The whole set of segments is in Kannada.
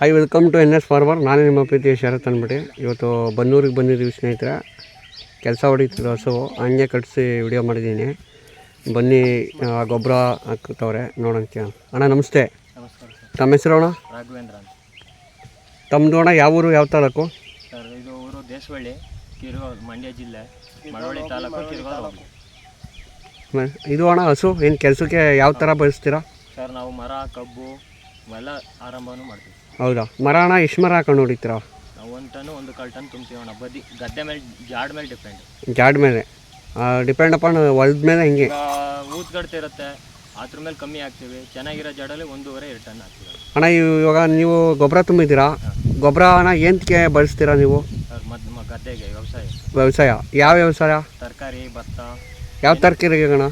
Hi welcome to N S farmer ನಾನೇ ನಿಮ್ಮ ಪ್ರೀತಿಯ ಶರತ್ ಅಂದ್ಬಿಟ್ಟು. ಇವತ್ತು ಬನ್ನೂರಿಗೆ ಬಂದಿದ್ದೀವಿ ಸ್ನೇಹಿತರೆ. ಕೆಲಸ ಹೊಡಿತಿದ್ರು ಹಸು ಹಂಗೆ ಕಟ್ಟಿಸಿ ವಿಡಿಯೋ ಮಾಡಿದ್ದೀನಿ. ಬನ್ನಿ ಗೊಬ್ಬರ ಹಾಕ್ತವ್ರೆ. ನೋಡೋಕ್ಕೆ ಅಣ್ಣ ನಮಸ್ತೆ. ತಮ್ಮ ಹೆಸರು ಅಣ್ಣ? ರಾಘವೇಂದ್ರ ಅಂತ. ತಮ್ಮದು ಅಣ್ಣ ಯಾವ ಊರು ಯಾವ ತಾಲೂಕು? ಸರ್ ಇದು ಊರು ದೇಶವಳ್ಳಿ ಮಂಡ್ಯ ಜಿಲ್ಲೆ. ಮಳವಳ್ಳಿ ತಾಲೂಕು ಇದು ಅಣ್ಣ ಹಸು? ಏನು ಕೆಲಸಕ್ಕೆ ಯಾವ ಥರ ಬಳಸ್ತೀರಾ ಸರ್ ನಾವು ಮರ ಕಬ್ಬು ಇವೆಲ್ಲ ಆರಂಭನೂ ಮಾಡ್ತೀವಿ. ಹೌದಾ? ಮರಣ ಎಷ್ಟು ಮರ ಹಾಕೊಂಡು ಹೊಡಿತೀರಾ? ನಾವು ಒಂದು ಟನ್ ಒಂದು ಕಾಲು ಟನ್ ತುಂಬ್ತೀವಿ ಅಣ್ಣ. ಬದಿ ಗದ್ದೆ ಮೇಲೆ ಜಾಡ್ ಮೇಲೆ ಡಿಪೆಂಡ್ ಜಾಡ್ ಮೇಲೆ? ಡಿಪೆಂಡ್ ಅಪಾನ್ ಹೊಲದ ಮೇಲೆ ಹಿಂಗೆ? ಊದ್ಗಡ್ತೆ ಇರುತ್ತೆ. ಅದ್ರ ಮೇಲೆ ಕಮ್ಮಿ ಹಾಕ್ತೀವಿ. ಚೆನ್ನಾಗಿರೋ ಜಾಡಲ್ಲಿ ಒಂದೂವರೆ ಎರಡು ಟನ್ ಹಾಕ್ತೀವಿ. ಅಣ್ಣ ಇವ್- ಇವಾಗ ನೀವು ಗೊಬ್ಬರ ತುಂಬಿದ್ದೀರಾ? ಗೊಬ್ಬರ ಅಣ್ಣ ಏನಕ್ಕೆ ಬಳಸ್ತೀರಾ ನೀವು? ಮತ್ತು ನಮ್ಮ ಗದ್ದೆಗೆ ವ್ಯವಸಾಯ. ವ್ಯವಸಾಯ. ಯಾವ ವ್ಯವಸಾಯ? ತರಕಾರಿ ಭತ್ತ. ಯಾವ ತರಕಾರಿ ಅಣ್ಣ?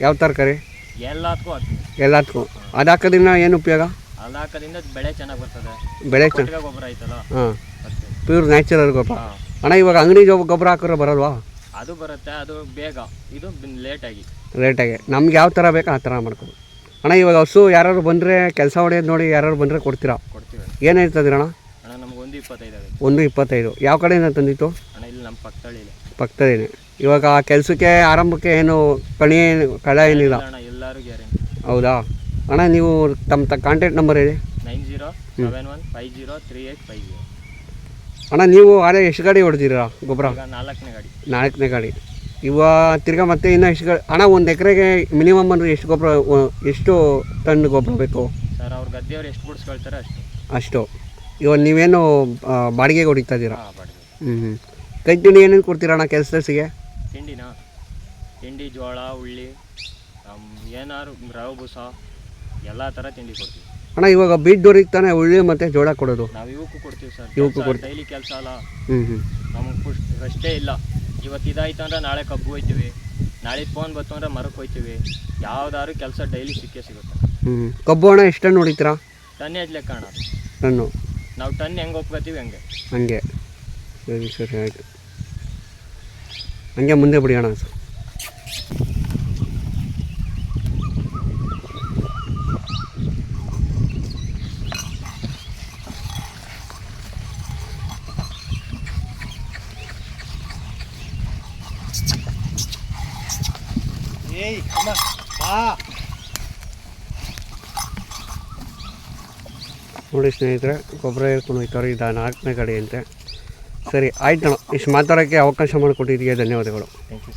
ಯಾವ ತರಕಾರಿ? ಎಲ್ಲದಕ್ಕೂ ಹಾಕ್ತೀವಿ. ಎಲ್ಲದಕ್ಕೂ. ಅದು ಹಾಕೋದ್ರಿಂದ ಏನು ಉಪಯೋಗ? ಹಾಕೋದ್ರಿಂದ ಬೆಳೆ ಚೆನ್ನಾಗಿ ಬರ್ತದೆ. ಬೆಳೆ ಚೆನ್ನ ಕೊಟ್ಟಿಗೆ ಗೊಬ್ಬರ ಐತಲ್ಲ? ಹಾಂ. ಅಷ್ಟೇ. ಪ್ಯೂರ್ ನ್ಯಾಚುರಲ್ ಗೊಬ್ಬರ. ಹಾಂ. ಅಣ್ಣ ಇವಾಗ ಅಂಗಡಿ ಗೊಬ್ಬರ ಹಾಕಿದ್ರೆ ಬರಲ್ವಾ? ಅದು ಬರುತ್ತೆ ಅದು ಬೇಗ. ಇದು ಲೇಟಾಗಿ ರೇಟಾಗಿ ನಮ್ಗೆ ಯಾವ ಥರ ಬೇಕೋ ಆ ಥರ ಮಾಡ್ಕೊಬೋದು ಅಣ್ಣ ಇವಾಗ ಹಸು ಯಾರು ಬಂದರೆ ಕೆಲಸ ಹೊಡೆಯೋದು ನೋಡಿ ಯಾರು ಬಂದರೆ ಕೊಡ್ತೀರಾ? ಕೊಡ್ತೀವಿ ಏನು ಹೇಳ್ತದಿರ ಅಣ್ಣ ಅಣ್ಣ ನಮ್ಗೆ ಒಂದು ಇಪ್ಪತ್ತೈದು ಆಗುತ್ತೆ. ಒಂದು ಇಪ್ಪತ್ತೈದು. ಯಾವ ಕಡೆಯಿಂದ ತಂದಿತ್ತು ಅಣ್ಣ ಇಲ್ಲಿ ನಮ್ಮ ಪಕ್ಕದಳ್ಳಿಲಿ ಪಕ್ಕದಲ್ಲಿ ಇವಾಗ ಆ ಕೆಲಸಕ್ಕೆ ಆರಂಭಕ್ಕೆ ಏನು ಕಣಿ ಕಳೆ ಕಳ ಏನಿಲ್ಲ. ಅಣ್ಣ ಎಲ್ಲರೂ ಗ್ಯಾರಂಟಿ. ಹೌದಾ? ಅಣ್ಣ ನೀವು ತಮ್ಮ ತ ಕಾಂಟ್ಯಾಕ್ಟ್ ನಂಬರ್ ಹೇಳಿ. Nine zero seven one five zero three eight five zero. ಅಣ್ಣ ನೀವು ಆರೆ ಎಷ್ಟು ಗಾಡಿ ಹೊಡೆದಿರಾ ಗೊಬ್ಬರ? ಈಗ ನಾಲ್ಕನೇ ಗಾಡಿ. ನಾಲ್ಕನೇ ಗಾಡಿ. ಇವಾಗ ತಿರ್ಗಾ ಮತ್ತೆ ಇನ್ನೂ ಎಷ್ಟು ಗಾಡಿ ಅಣ್ಣ ಒಂದು ಎಕರೆಗೆ ಮಿನಿಮಮ್ ಅಂದರೆ ಎಷ್ಟು ಗೊಬ್ಬರ ಎಷ್ಟು ಟನ್ ಗೊಬ್ಬರ ಬೇಕು? ಸರ್ ಅವ್ರ ಗದ್ದೆಯವ್ರು ಎಷ್ಟು ಬಿಡಿಸ್ಕೊಳ್ತಾರೆ ಅಷ್ಟು. ಅಷ್ಟು. ಇವಾಗ ನೀವೇನು ಬಾಡಿಗೆ ಬಾಡಿಗೆಗೆ ಹೊಡಿತಾ ಇದ್ದೀರಾ? ಹಾಂ ಬಾಡಿಗೆ. ಹ್ಞೂ ಹ್ಞೂ ಕೈ ತಿಂಡಿ ಏನೇನು ಕೊಡ್ತೀರಾ ಅಣ್ಣ ಕೆಲಸದಸಿಗೆ ತಿಂಡಿನಾ? ತಿಂಡಿ ಜೋಳ ಉಳ್ಳಿ ಆಮ್, ಏನಾದ್ರು ರವೆ ಬೂಸ. ಎಲ್ಲ ಥರ ತಿಂಡಿ ಕೊಡ್ತೀವಿ. ಅಣ್ಣ ಇವಾಗ ಬೀಟ್ದವ್ರಿಗೆ ತಾನೇ ಉಳ್ಳಿ ಮತ್ತು ಜೋಳ ಕೊಡೋದು? ನಾವು ಇವಕ್ಕೂ ಕೊಡ್ತೀವಿ ಸರ್. ಇವಕ್ಕೂ ಕೊಡ್ತೀವಿ. ಡೈಲಿ ಕೆಲಸ ಅಲ್ಲ. ಹ್ಞೂ ಹ್ಞೂ ನಮಗೆ ಖುಷ್ ಅಷ್ಟೇ ಇಲ್ಲ. ಇವತ್ತು ಇದಾಯ್ತು ಅಂದ್ರೆ ನಾಳೆ ಕಬ್ಬು ಹೋಯ್ತೀವಿ ನಾಳೆ ಫೋನ್ ಬಂತು ಅಂದ್ರೆ ಮರಕ್ಕೆ ಹೋಯ್ತೀವಿ ಯಾವ್ದಾದ್ರು ಕೆಲಸ ಡೈಲಿ ಸಿಕ್ಕೇ ಸಿಗುತ್ತೆ. ಹ್ಞೂ ಕಬ್ಬು ಅಣ್ಣ ಎಷ್ಟು ಟನ್ ಹೊಡಿತೀರಾ ಟನ್ನೇಜ್ ಲೆಕ್ಕ ಅಣ್ಣ? ಟನ್ನು. ನಾವು ಟನ್ ಹೆಂಗೆ ಒಪ್ಕೋತೀವಿ ಹಂಗೆ. ಹಂಗೆ. ಸರಿ ಸರಿ ಆಯಿತು. ಹಂಗೆ ಮುಂದೆ ಬಿಡಿ ಅಣ್ಣ. ಸರ್ ಏಯ್ ಅಮ್ಮ ಬಾ. ನೋಡಿ ಸ್ನೇಹಿತರೆ ಗೊಬ್ಬರ ಹೇಳ್ಕೊಂಡು ಹೋಗ್ತಾರೆ ಇದು ನಾಲ್ಕನೇ ಗಾಡಿ ಅಂತೆ ಸರಿ ಆಯ್ತು ಇಷ್ಟು ಮಾತಾಡೋಕ್ಕೆ ಅವಕಾಶ ಮಾಡಿಕೊಟ್ಟಿದ್ದೀಯ ಧನ್ಯವಾದಗಳು. Thank you